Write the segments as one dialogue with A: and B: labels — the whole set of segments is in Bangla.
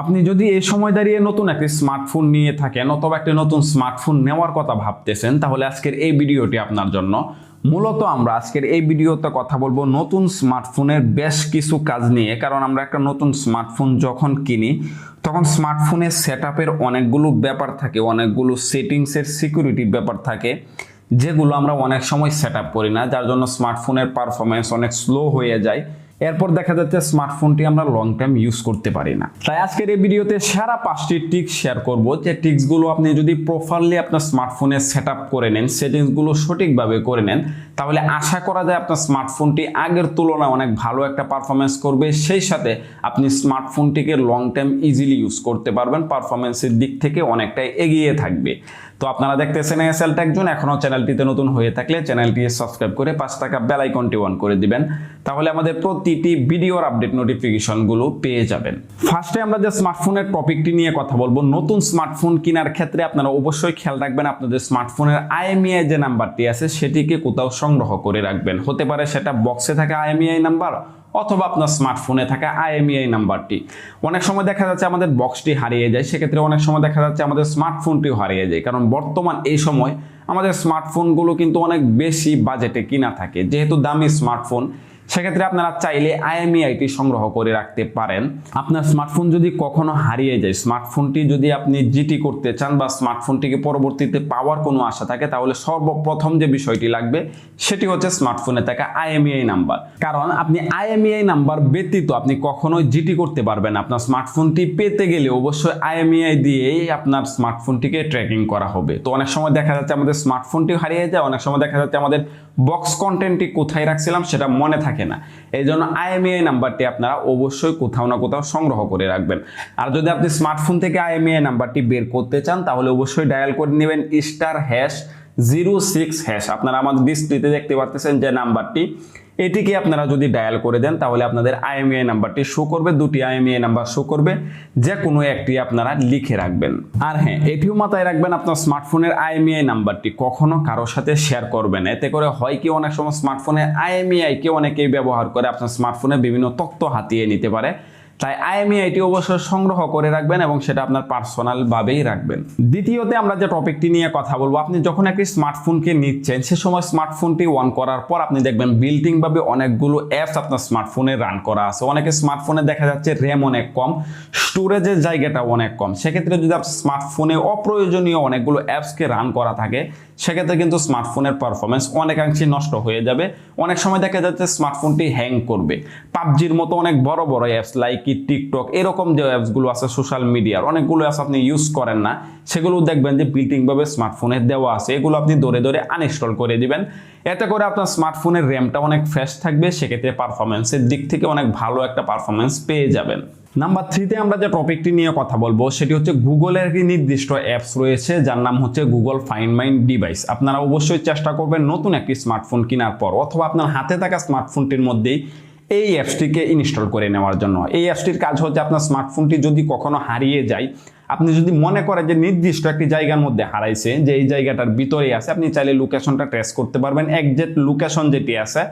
A: আপনি যদি এই সময় দাঁড়িয়ে নতুন একটি স্মার্টফোন নিয়ে থাকেন অথবা একটি নতুন স্মার্টফোন নেওয়ার কথা ভাবতেছেন, তাহলে আজকের এই ভিডিওটি আপনার জন্য। মূলত আমরা আজকের এই ভিডিওতে কথা বলব নতুন স্মার্টফোনের বেশ কিছু কাজ নিয়ে, কারণ আমরা একটা নতুন স্মার্টফোন যখন কিনি, তখন স্মার্টফোনের সেট অনেকগুলো ব্যাপার থাকে, অনেকগুলো সেটিংসের সিকিউরিটির ব্যাপার থাকে, যেগুলো আমরা অনেক সময় সেট করি না, যার জন্য স্মার্টফোনের পারফরমেন্স অনেক স্লো হয়ে যায়। এরপর দেখা যাচ্ছে স্মার্টফোনটি আমরা লং টাইম ইউজ করতে পারি না। তাই আজকের এই ভিডিওতে সেরা পাঁচটি টিক্স শেয়ার করব। যে টিক্সগুলো আপনি যদি প্রপারলি আপনার স্মার্টফোনে সেট করে নেন সেটিংসগুলো সঠিকভাবে করে নেন, তাহলে আশা করা যায় আপনার স্মার্টফোনটি আগের তুলনায় অনেক ভালো একটা পারফরমেন্স করবে। সেই সাথে আপনি স্মার্টফোনটিকে লং টাইম ইজিলি ইউজ করতে পারবেন পারফরমেন্সের দিক থেকে অনেকটাই এগিয়ে থাকবে। তো আপনারা দেখতেছেন এসএল একজন এখনও চ্যানেলটিতে নতুন হয়ে থাকলে চ্যানেলটি সাবস্ক্রাইব করে পাঁচ টাকা বেল আইকনটি অন করে দিবেন। তাহলে আমাদের প্রতিটি ভিডিওর আপডেট নোটিফিকেশনগুলো পেয়ে যাবেন। ফার্স্টে আমরা যে স্মার্টফোনের টপিকটি নিয়ে কথা বলব, নতুন স্মার্টফোন কেনার ক্ষেত্রে আপনারা অবশ্যই খেয়াল রাখবেন আপনাদের স্মার্টফোনের আইএমইআই যে নাম্বারটি আছে, সেটিকে কোথাও সংগ্রহ করে রাখবেন। হতে পারে সেটা বক্সে থাকা আইএমইআই নাম্বার অথবা আপনার স্মার্টফোনে থাকা আইএমইআই নাম্বারটি। অনেক সময় দেখা যাচ্ছে আমাদের বক্সটি হারিয়ে যায়, সেক্ষেত্রে অনেক সময় দেখা যাচ্ছে আমাদের স্মার্টফোনটিও হারিয়ে যায়। কারণ বর্তমান এই সময় আমাদের স্মার্টফোনগুলো কিন্তু অনেক বেশি বাজেটে কিনা থাকে। যেহেতু দামি স্মার্টফোন সেক্ষেত্রে আপনারা চাইলে আইএমইআইটি সংগ্রহ করে রাখতে পারেন। আপনার স্মার্টফোন যদি কখনো হারিয়ে যায় স্মার্টফোনটি যদি আপনি জিটি করতে চান বা স্মার্টফোনটিকে পরবর্তীতে পাওয়ার কোনো আশা থাকে, তাহলে সর্বপ্রথম যে বিষয়টি লাগবে, সেটি হচ্ছে স্মার্টফোনে থাকা আইএমইআই নাম্বার কারণ আপনি আইএমইআই নাম্বার ব্যতীত আপনি কখনোই জিটি করতে পারবেন আপনার স্মার্টফোনটি পেতে গেলে অবশ্যই আইএমইআই দিয়েই আপনার স্মার্টফোনটিকে ট্র্যাকিং করা হবে। তো অনেক সময় দেখা যাচ্ছে আমাদের স্মার্টফোনটি হারিয়ে যায়, অনেক সময় দেখা যাচ্ছে আমাদের বক্স কন্টেন্টটি কোথায় রাখছিলাম সেটা মনে থাকে না। এই জন্য আইএমএআই নাম্বারটি আপনারা অবশ্যই কোথাও না কোথাও সংগ্রহ করে রাখবেন। আর যদি আপনি স্মার্টফোন থেকে আইএমএআই নাম্বারটি বের করতে চান, তাহলে অবশ্যই ডায়াল করে নেবেন star hash zero six hash আপনারা আমাদের ডিসপ্লেতে দেখতে পারতেছেন যে নাম্বারটি। এটিকে আপনারা যদি ডায়াল করে দেন, তাহলে আপনাদের আইএমইআই নাম্বারটি শো করবে, দুটি আইএমইআই নাম্বার শো করবে যে কোনো একটি আপনারা লিখে রাখবেন। আর হ্যাঁ এটিও মাথায় রাখবেন, আপনার স্মার্টফোনের আইএমইআই নাম্বারটি কখনো কারোর সাথে শেয়ার করবেন এতে করে হয় কি, অনেক সময় স্মার্টফোনের আইএমইআই কে অনেকেই ব্যবহার করে, আপনার স্মার্টফোনে বিভিন্ন তথ্য হাতিয়ে নিতে পারে। তাই আইএমইআইটি অবশ্যই সংগ্রহ করে রাখবেন এবং সেটা আপনার পার্সোনাল ভাবেই রাখবেন। দ্বিতীয়তে আমরা যে টপিকটি নিয়ে কথা বলব, আপনি যখন একটি স্মার্টফোনকে নিচ্ছেন, সে সময় স্মার্টফোনটি অন করার পর আপনি দেখবেন বিল্ডিং ভাবে অনেকগুলো অ্যাপস আপনার স্মার্টফোনে রান করা আছে। অনেকে স্মার্টফোনে দেখা যাচ্ছে র্যাম অনেক কম স্টোরেজের জায়গাটা অনেক কম। সেক্ষেত্রে যদি আপনার স্মার্টফোনে অপ্রয়োজনীয় অনেকগুলো অ্যাপসকে রান করা থাকে সেক্ষেত্রে কিন্তু স্মার্টফোনের পারফরমেন্স অনেকাংশে নষ্ট হয়ে যাবে। অনেক সময় দেখা যাচ্ছে স্মার্টফোনটি হ্যাং করবে। পাবজির মতো অনেক বড় বড় অ্যাপস লাইক টিকটক এরকম যে অ্যাপসগুলো আছে সোশ্যাল মিডিয়ার অনেকগুলো অ্যাপস আপনি ইউজ করেন না। সেগুলো দেখবেন যে বিল্টিংভাবে স্মার্টফোনে দেওয়া আছে। এগুলো আপনি ধরে ধরে আনইনস্টল করে দিবেন। এতে করে আপনার স্মার্টফোনের র্যামটা অনেক ফ্রেশ থাকবে। সেক্ষেত্রে পারফরমেন্সের দিক থেকে অনেক ভালো একটা পারফরমেন্স পেয়ে যাবেন। নাম্বার থ্রিতে আমরা যে টপিকটি নিয়ে কথা বলব, সেটি হচ্ছে গুগলের একটি নির্দিষ্ট অ্যাপস রয়েছে, যার নাম হচ্ছে গুগল ফাইন্ড মাইন্ড ডিভাইস আপনারা অবশ্যই চেষ্টা করবেন নতুন একটি স্মার্টফোন কেনার পর, অথবা আপনার হাতে থাকা স্মার্টফোনটির মধ্যেই এই অ্যাপসটিকে ইনস্টল করে নেওয়ার জন্য। এই অ্যাপসটির কাজ হচ্ছে আপনার স্মার্টফোনটি যদি কখনো হারিয়ে যায়, আপনি যদি মনে করেন যে নির্দিষ্ট একটি জায়গার মধ্যে হারাইছে, যে এই জায়গাটার ভিতরেই আছে, আপনি চাইলে লোকেশনটা ট্রেস করতে পারবেন। একজ্যাক্ট লোকেশন যেটি আছে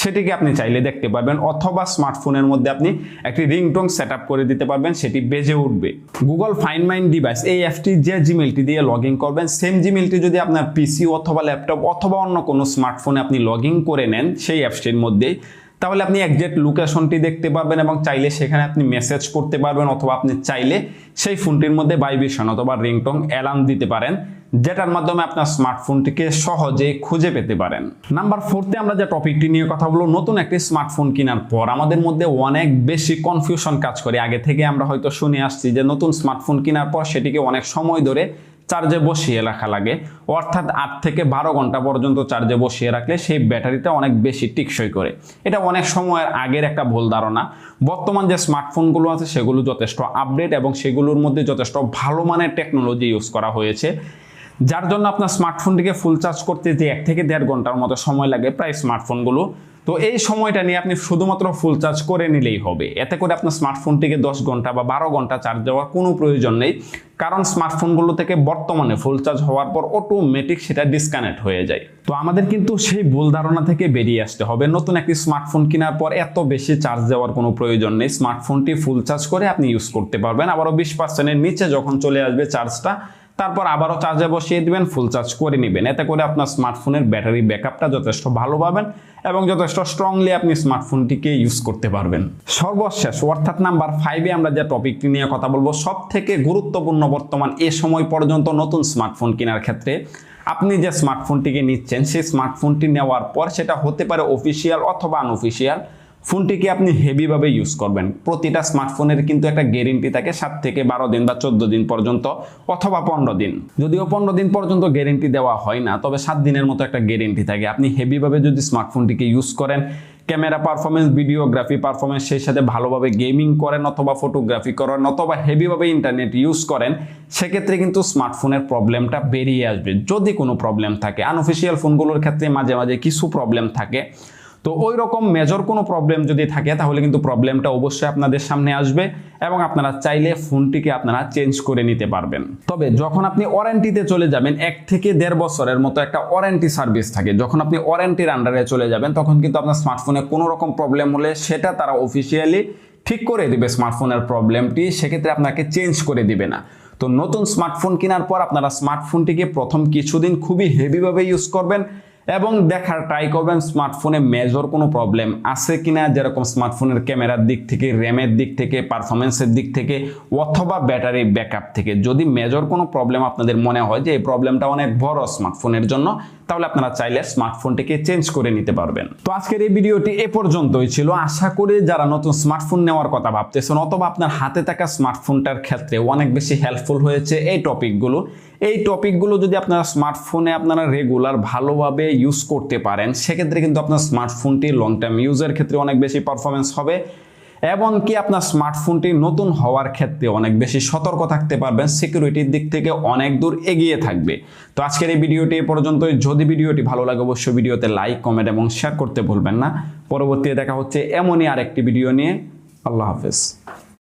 A: সেটিকে আপনি চাইলে দেখতে পারবেন অথবা স্মার্টফোনের মধ্যে আপনি একটি রিংটোন সেট করে দিতে পারবেন, সেটি বেজে উঠবে। গুগল ফাইন্ড মাইন ডিভাইস এই অ্যাপটি যে জিমেলটি দিয়ে লগ ইন করবেন সেম জিমেলটি যদি আপনার পিসি অথবা ল্যাপটপ অথবা অন্য কোনো স্মার্টফোনে আপনি লগ ইন করে নেন সেই অ্যাপসটির মধ্যেই তাহলে আপনি একজ্যাক্ট লোকেশনটি দেখতে পারবেন এবং চাইলে সেখানে আপনি মেসেজ করতে পারবেন অথবা আপনি চাইলে সেই ফোনটির মধ্যে ভাইব্রেশন অথবা রিংটং অ্যালার্ম দিতে পারেন। যেটার মাধ্যমে আপনার স্মার্টফোনটিকে সহজে খুঁজে পেতে পারেন। নাম্বার ফোরতে আমরা যে টপিকটি নিয়ে কথা বলব, নতুন একটি স্মার্টফোন কেনার পর আমাদের মধ্যে অনেক বেশি কনফিউশন কাজ করে। আগে থেকে আমরা হয়তো শুনে আসছি যে নতুন স্মার্টফোন কেনার পর সেটিকে অনেক সময় ধরে চার্জে বসিয়ে রাখা লাগে। অর্থাৎ আট থেকে বারো ঘণ্টা পর্যন্ত চার্জে বসিয়ে রাখলে সেই ব্যাটারিটা অনেক বেশি টিকসই করে। এটা অনেক সময়ের আগের একটা ভুল ধারণা। বর্তমান যে স্মার্টফোনগুলো আছে সেগুলো যথেষ্ট আপডেট এবং সেগুলোর মধ্যে যথেষ্ট ভালো মানের টেকনোলজি ইউজ করা হয়েছে। যার জন্য আপনার স্মার্টফোনটিকে ফুল চার্জ করতে যে এক থেকে দেড় ঘণ্টার মতো সময় লাগে প্রায় স্মার্টফোনগুলো তো এই সময়টা নিয়ে আপনি শুধুমাত্র ফুল চার্জ করে নিলেই হবে। এতে করে আপনার স্মার্টফোনটিকে দশ ঘণ্টা বা বারো ঘণ্টা চার্জ দেওয়ার কোনো প্রয়োজন নেই। কারণ স্মার্টফোনগুলো থেকে বর্তমানে ফুল চার্জ হওয়ার পর অটোমেটিক সেটা ডিসকানেক্ট হয়ে যায়। তো আমাদের কিন্তু সেই ভুল ধারণা থেকে বেরিয়ে আসতে হবে। নতুন একটি স্মার্টফোন কেনার পর এত বেশি চার্জ দেওয়ার কোনো প্রয়োজন নেই। স্মার্টফোনটি ফুল চার্জ করে আপনি ইউজ করতে পারবেন। আবারও বিশ পার্সেন্টের নিচে যখন চলে আসবে চার্জটা তারপর আবারও চার্জে বসিয়ে দিবেন ফুল চার্জ করে নেবেন। এতে করে আপনার স্মার্টফোনের ব্যাটারি ব্যাকআপটা যথেষ্ট ভালো পাবেন এবং যথেষ্ট স্ট্রংলি আপনি স্মার্টফোনটিকে ইউজ করতে পারবেন। সর্বশেষ, অর্থাৎ নাম্বার ফাইভে আমরা যে টপিকটি নিয়ে কথা বলব সব থেকে গুরুত্বপূর্ণ বর্তমান এ সময় পর্যন্ত নতুন স্মার্টফোন কেনার ক্ষেত্রে আপনি যে স্মার্টফোনটিকে নিচ্ছেন, সেই স্মার্টফোনটি নেওয়ার পর সেটা হতে পারে অফিসিয়াল অথবা আনঅফিসিয়াল ফোনটিকে আপনি হেভিভাবে ইউজ করবেন? প্রতিটা স্মার্টফোনের কিন্তু একটা গ্যারেন্টি থাকে সাত থেকে বারো দিন বা চোদ্দ দিন পর্যন্ত অথবা পনেরো দিন। যদিও পনেরো দিন পর্যন্ত গ্যারেন্টি দেওয়া হয় না, তবে সাত দিনের মতো একটা গ্যারেন্টি থাকে। আপনি হেভিভাবে যদি স্মার্টফোনটিকে ইউজ করেন ক্যামেরা পারফরমেন্স ভিডিওগ্রাফি পারফরমেন্স সেই সাথে ভালোভাবে গেমিং করেন অথবা ফটোগ্রাফি করেন অথবা হেভিভাবে ইন্টারনেট ইউজ করেন, সেক্ষেত্রে কিন্তু স্মার্টফোনের প্রবলেমটা বেরিয়ে আসবে। যদি কোনো প্রবলেম থাকে আনঅফিসিয়াল ফোনগুলোর ক্ষেত্রে মাঝে মাঝে কিছু প্রবলেম থাকে। তো ওই রকম মেজর কোনো প্রবলেম যদি থাকে, তাহলে কিন্তু প্রবলেমটা অবশ্যই আপনাদের সামনে আসবে এবং আপনারা চাইলে ফোনটিকে আপনারা চেঞ্জ করে নিতে পারবেন। তবে যখন আপনি ওয়ারেন্টিতে চলে যাবেন, এক থেকে দেড় বছরের মতো একটা ওয়ারেন্টি সার্ভিস থাকে। যখন আপনি ওয়ারেন্টির আন্ডারে চলে যাবেন, তখন কিন্তু আপনার স্মার্টফোনে কোনো রকম প্রবলেম হলে সেটা তারা অফিসিয়ালি ঠিক করে দিবে স্মার্টফোনের প্রবলেমটি সেক্ষেত্রে আপনাকে চেঞ্জ করে দিবে না। তো নতুন স্মার্টফোন কেনার পর আপনারা স্মার্টফোনটিকে প্রথম কিছুদিন খুবই হেভিভাবে ইউজ করবেন। এবং দেখার ট্রাই করবেন স্মার্টফোনে মেজর কোনো প্রবলেম আছে কিনা, যেরকম স্মার্টফোনের ক্যামেরার দিক থেকে র্যামের দিক থেকে পারফরমেন্সের দিক থেকে, অথবা ব্যাটারি ব্যাকআপ থেকে। যদি মেজর কোনো প্রবলেম আপনাদের মনে হয় যে এই প্রবলেমটা অনেক বড় স্মার্টফোনের জন্য তাহলে আপনারা চাইলে স্মার্টফোনটিকে চেঞ্জ করে নিতে পারবেন। তো আজকের এই ভিডিওটি এ পর্যন্তই ছিল। আশা করি যারা নতুন স্মার্টফোন নেওয়ার কথা ভাবতেছেন, অথবা আপনার হাতে থাকা স্মার্টফোনটার ক্ষেত্রে অনেক বেশি হেল্পফুল হয়েছে এই টপিকগুলো এই টপিকগুলো যদি আপনারা স্মার্টফোনে আপনারা রেগুলার ভালোভাবে ইউজ করতে পারেন, সেক্ষেত্রে কিন্তু আপনার স্মার্টফোনটি লং টার্ম ইউজের ক্ষেত্রে অনেক বেশি পারফরমেন্স হবে। এমনকি আপনার স্মার্টফোনটি নতুন হওয়ার ক্ষেত্রে অনেক বেশি সতর্ক থাকতে পারবেন সিকিউরিটির দিক থেকে অনেক দূর এগিয়ে থাকবে। তো আজকের এই ভিডিওটি এ পর্যন্তই। যদি ভিডিওটি ভালো লাগে, অবশ্যই ভিডিওতে লাইক কমেন্ট এবং শেয়ার করতে ভুলবেন না। পরবর্তীতে দেখা হচ্ছে এমনই আরেকটি ভিডিও নিয়ে। আল্লাহ হাফেজ।